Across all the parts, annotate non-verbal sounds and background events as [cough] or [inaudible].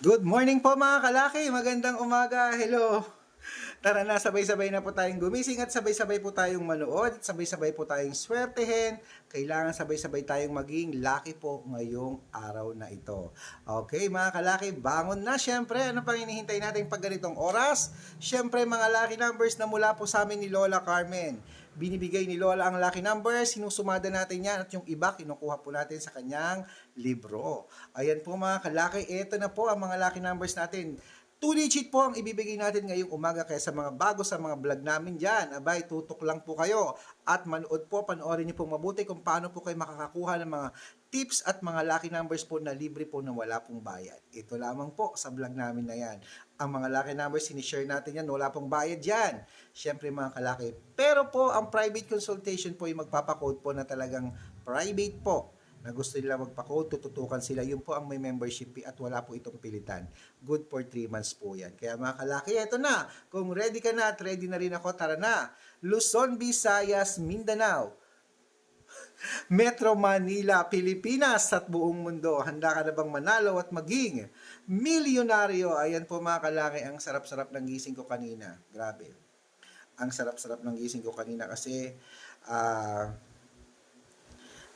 Good morning po mga kalaki, magandang umaga, hello. Tara na, sabay-sabay na po tayong gumising at sabay-sabay po tayong manood at sabay-sabay po tayong swertehin. Kailangan sabay-sabay tayong maging lucky po ngayong araw na ito. Okay mga kalaki, bangon na syempre. Ano pang hinihintay natin pag ganitong oras? Syempre mga lucky numbers na mula po sa amin ni Lola Carmen. Binibigay ni Lola ang lucky numbers, sinusumada natin yan at yung iba kinukuha po natin sa kanyang libro. Ayan po mga kalaki, ito na po ang mga lucky numbers natin. Two digit po ang ibibigay natin ngayong umaga kaya sa mga bago sa mga vlog namin dyan. Abay, tutok lang po kayo at manood po, panoorin niyo po mabuti kung paano po kayo makakakuha ng mga tips at mga lucky numbers po na libre po na wala pong bayad. Ito lamang po sa vlog namin na yan. Ang mga lucky numbers, sinishare natin yan, wala pong bayad yan. Siyempre mga kalaki. Pero po, ang private consultation po yung magpapakode po na talagang private po na gusto nila magpa-code, tututukan sila. Yun po ang may membership fee at wala po itong pilitan. Good for 3 months po yan. Kaya mga kalaki, eto na. Kung ready ka na at ready na rin ako, tara na. Luzon, Visayas, Mindanao, [laughs] Metro Manila, Pilipinas at buong mundo. Handa ka na bang manalo at maging milyonaryo? Ayan po mga kalaki, ang sarap-sarap ng gising ko kanina. Grabe. Ang sarap-sarap ng gising ko kanina kasi ah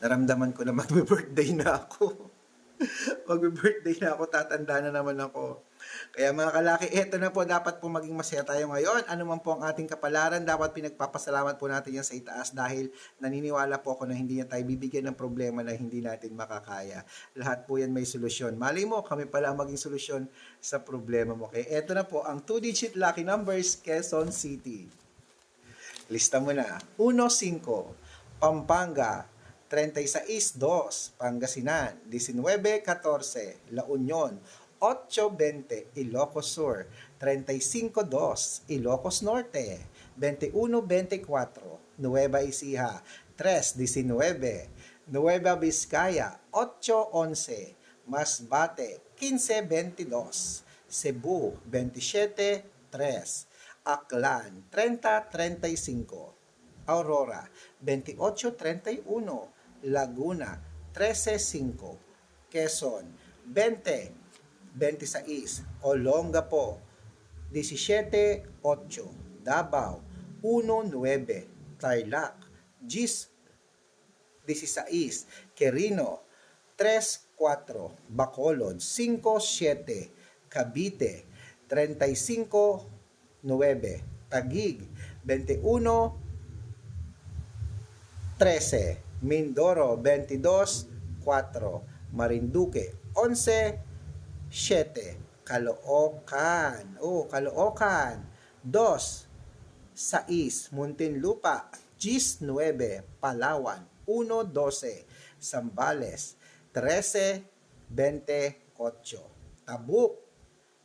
naramdaman ko na [laughs] magbe-birthday na ako. [laughs] magbe-birthday na ako, tatanda na naman ako. Kaya mga kalaki, eto na po, dapat po maging masaya tayo ngayon. Ano man po ang ating kapalaran, dapat pinagpapasalamat po natin yan sa itaas dahil naniniwala po ako na hindi niya tayo bibigyan ng problema na hindi natin makakaya. Lahat po yan may solusyon. Mali mo, kami pala ang maging solusyon sa problema mo. Kaya eto na po, ang 2-digit lucky numbers, Quezon City. Lista mo na. 1-5, Pampanga, 36-2, Pangasinan, 19-14, La Union, 8-20, Ilocos Sur, 35-2, Ilocos Norte, 21-24, Nueva Ecija, 3-19, Nueva Vizcaya, 8-11, Masbate, 15-22, Cebu, 27-3, Aklan, 30-35, Aurora, 28-31, Laguna, 13-5, Quezon, 20-26, Olongapo, 17-8, Davao, 1-9, Tarlac, Gis, 16, Quirino, 3-4, Bacolod, 5-7, Cavite, 35-9, Tagig, 21 13, Mindoro 22, 4, Marinduque 11, 7, Caloocan, oh, Caloocan 2, 6, Muntinlupa 19, Palawan 1, 12, Zambales 13, 28, Tabuk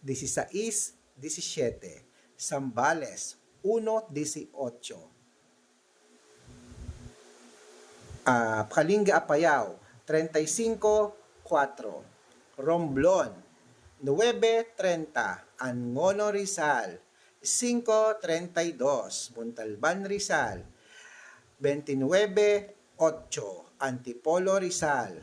16, 17, Zambales 1, 18, Ah, Kalinga Apayao, 35-4. Romblon, 9-30. Angono Rizal, 5-32. Montalban Rizal, 29-8. Antipolo Rizal.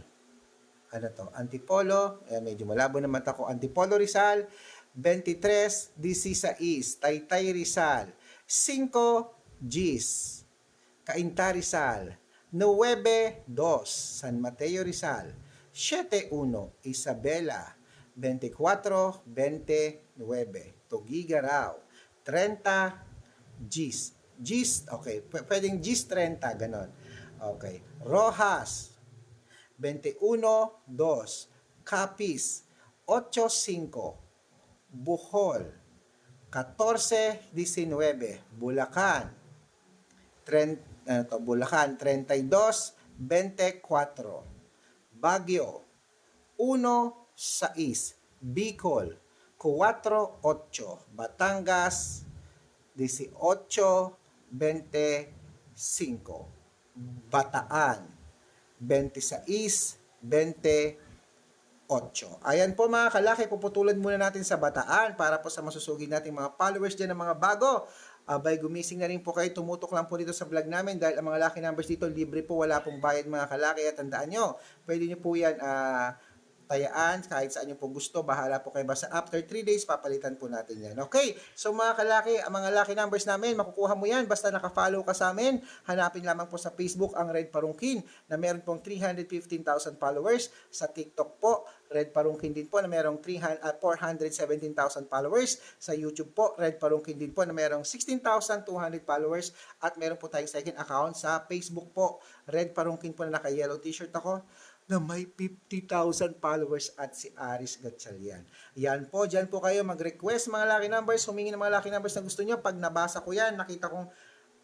Ano to? Antipolo, eh, medyo malabo naman ako. Antipolo Rizal, 23-16. Taytay Rizal, 5 Gis. Cainta Rizal, 9-2, San Mateo Rizal. 7-1, Isabela. 24-29, Tugigaraw. 30, Gis. Gis, okay. P- pwedeng Gis 30, ganon. Okay. Rojas. 21-2, Capiz. 8-5, Bohol. 14-19, Bulacan. 30, ano to, Bulacan 32, 24. Baguio 1, 6. Bicol 4, 8. Batangas 18, 25. Bataan 26, 28. Ayan po mga kalaki, puputulan muna natin sa Bataan para po sa masusugid nating mga followers dyan ng mga bago. Abay, gumising na rin po kayo, tumutok lang po dito sa vlog namin dahil ang mga lucky numbers dito libre po, wala pong bayad mga kalaki. At tandaan nyo, pwede nyo po yan ah, tayaan, kahit saan nyo po gusto, bahala po kayo. Basta after 3 days, papalitan po natin yan. Okay, so mga kalaki, ang mga lucky numbers namin, makukuha mo yan, basta nakafollow ka sa amin, hanapin lamang po sa Facebook ang Red Parungkin, na meron pong 315,000 followers, sa TikTok po, Red Parungkin din po, na merong 300, ah, 417,000 followers, sa YouTube po, Red Parungkin din po, na merong 16,200 followers, at meron po tayong second account sa Facebook po, Red Parungkin po na naka-yellow t-shirt ako, na may 50,000 followers at si Aris Gatchalian. Yan po, dyan po kayo mag-request mga lucky numbers, humingi ng mga lucky numbers na gusto nyo. Pag nabasa ko yan, nakita kong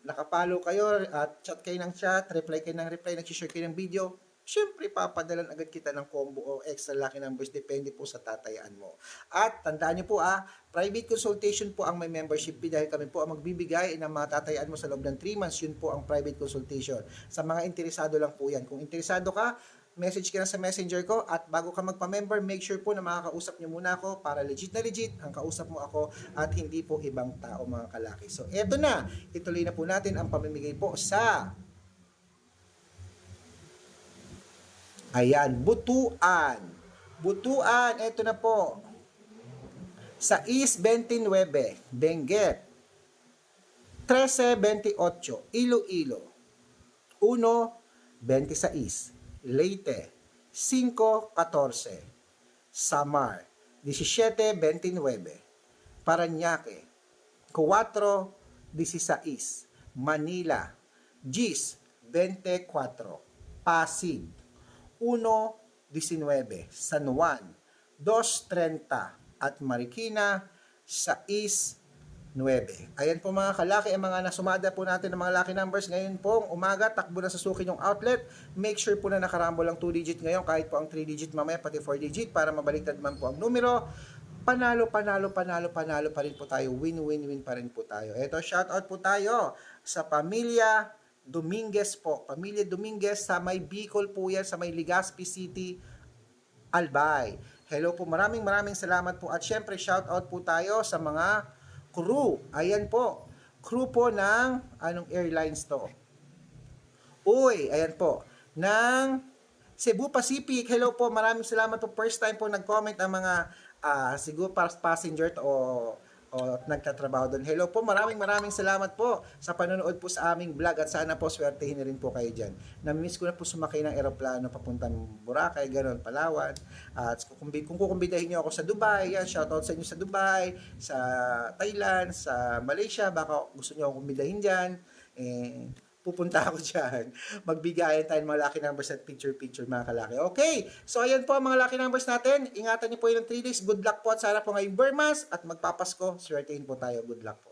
nakapalo kayo at chat kayo ng chat, reply kayo ng reply, nag-share kayo ng video, syempre papadalan agad kita ng combo o extra lucky numbers depende po sa tatayaan mo. At tandaan niyo po ah, private consultation po ang may membership fee dahil kami po ang magbibigay ng mga tatayaan mo sa loob ng 3 months, yun po ang private consultation. Sa mga interesado lang po yan. Kung interesado ka, message ka na sa messenger ko at bago ka magpa-member, make sure po na makakausap niyo muna ako para legit na legit ang kausap mo ako at hindi po ibang tao mga kalaki. So eto na, ituloy na po natin ang pamimigay po sa Ayan, butuan. Butuan, eto na po. Sa East 29, Benguet. 1328, Iloilo. 1, 26, Leyte. 5, 14, Samar. 17, 29, Paranaque. 4, 16, Manila. Gis, 24, Pasig. 1.19 San Juan, 2.30 at Marikina, 6.9. Ayan po mga kalaki, ang mga nasumada po natin ng mga lucky numbers ngayon pong umaga, takbo na sa suki yung outlet. Make sure po na nakarambo lang 2 digit ngayon, kahit po ang 3 digit mamaya, pati 4 digit, para mabaliktad man po ang numero. Panalo, panalo, panalo, panalo pa rin po tayo. Win-win-win pa rin po tayo. Ito, shoutout po tayo sa pamilya Dominguez po. Pamilya Dominguez sa may Bicol po yan, sa may Legazpi City, Albay. Hello po, maraming maraming salamat po. At syempre, shout out po tayo sa mga crew. Ayan po, crew po ng anong airlines to? Uy, ayan po, ng Cebu Pacific. Hello po, maraming salamat po. First time po nag-comment ang mga siguro para passenger to, o o nagtatrabaho doon. Hello po, maraming maraming salamat po sa panonood po sa aming vlog at sana po swertehin na rin po kayo dyan. Namimiss ko na po sumakay ng eroplano papuntang Boracay, gano'n, Palawan. At kung, kung kukumbidahin niyo ako sa Dubai, yan, shoutout sa inyo sa Dubai, sa Thailand, sa Malaysia, baka gusto niyo akong kumbidahin dyan. Eh, pupunta ako dyan. Magbigayan tayo ng mga lucky numbers at picture-picture mga kalaki. Okay, so ayan po ang mga lucky numbers natin. Ingatan niyo po yun ng 3 days. Good luck po at sana po ngayong Burmas at magpapasko. Swertein po tayo. Good luck po.